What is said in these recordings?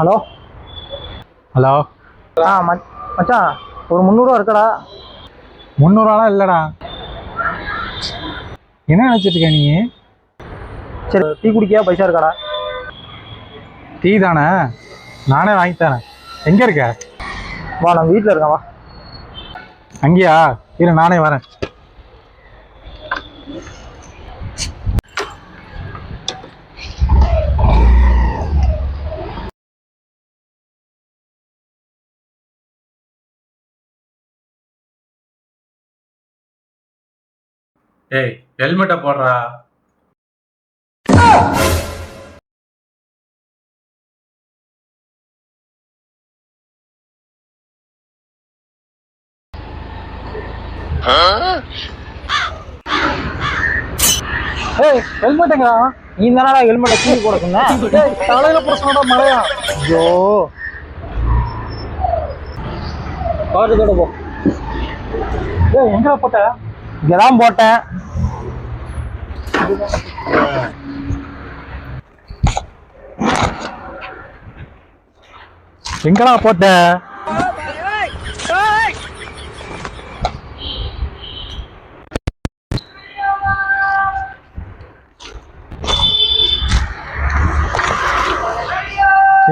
Hello? Hello? ஆ much மச்சான் ஒரு முந்நூறுவா இருக்கடா. முந்நூறுவாலாம் இல்லைடா. என்ன நினச்சிட்டு இருக்க நீ? சரி டீ குடிக்க பைசா இருக்காடா. டீ தானே? நானே வாங்கி தரேன். எங்கே இருக்க? வா நான் வீட்டில் இருக்கேன் வா. அங்கேயா? இரு நானே வரேன். ஏய் ஹெல்மெட்டை போடுறா. ஏய் ஹெல்மெட்டுங்களா நீ தானடா ஹெல்மெட்டை தூக்கி போட சொன்ன? ஏய் தலையில போட சொன்னடா மழையா ஐயோ. காட்டுக்கோட போ. ஏய் எங்க போட்ட? இங்கே தான் போட்டேன். எங்கடா போட்டேன்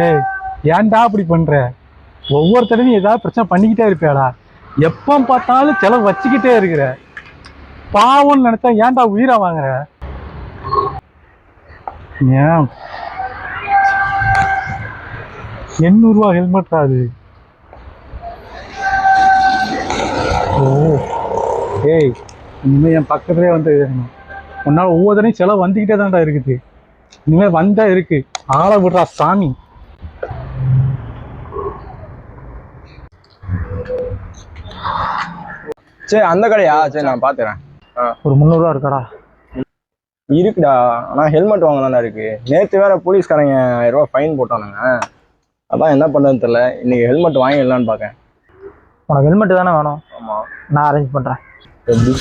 ஏய் ஏன்டா அப்படி பண்ற? ஒவ்வொரு தடவையும் ஏதாவது பிரச்சனை பண்ணிக்கிட்டே இருப்பியாடா. எப்போ பார்த்தாலும் செலவு வச்சுக்கிட்டே இருக்கிற. பாவம்னு நினைச்சா ஏன்டா உயிரை வாங்குற? ஏன்? எண்ணூறுவா ஹெல்மெட் அது? ஓ. ஏய் இனிமேல் என் பக்கத்துலேயே வந்து இருக்கணும். உன்னால ஒவ்வொரு தடையும் செலவு வந்துக்கிட்டே தான்டா இருக்குது. இனிமேல் வந்தா இருக்கு. ஆளை விடுறா சாமி. சரி அந்த கடையா? சரி நான் பாத்துறேன் ஒரு முந்நூறுவா இருக்காடா. இருக்குடா. ஆனா ஹெல்மெட் வாங்கலாம் இருக்கு. நேத்து வேற போலீஸ்காரங்க ஆயிரம் ரூபாய் ஃபைன் போட்டானுங்க. அதான் என்ன பண்றதுன்னு தெரியல. இன்னைக்கு ஹெல்மெட் வாங்கிடலான்னு பார்க்கேன் உனக்கு ஹெல்மெட் தானே வேணும்? ஆமா. நான் அரேஞ்ச் பண்ணுறேன் எப்படி?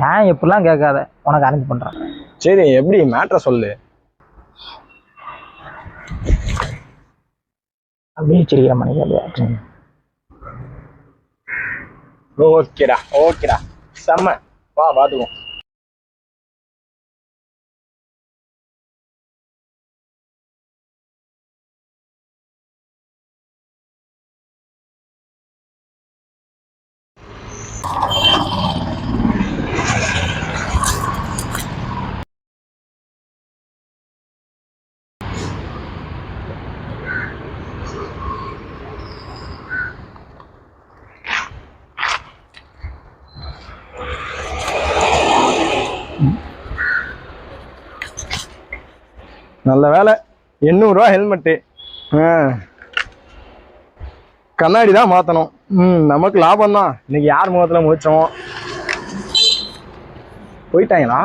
நான் எப்படிலாம் கேட்காத? உனக்கு அரேஞ்ச் பண்ணுறேன் சரி எப்படி? மேட்ரை சொல்லு. அப்படியே சிரிக்கிற மணிக்கு அப்படியே ஓகேடா ஓகேடா. செம்ம. வா பாத்துக்குவோம் நல்ல வேலை. எண்ணூறுரூவா ஹெல்மெட்டு கண்ணாடி தான் மாற்றணும் ம் நமக்கு லாபம் தான் இன்னைக்கு யார் முகத்தில் முடிச்சோம் போயிட்டாங்களா?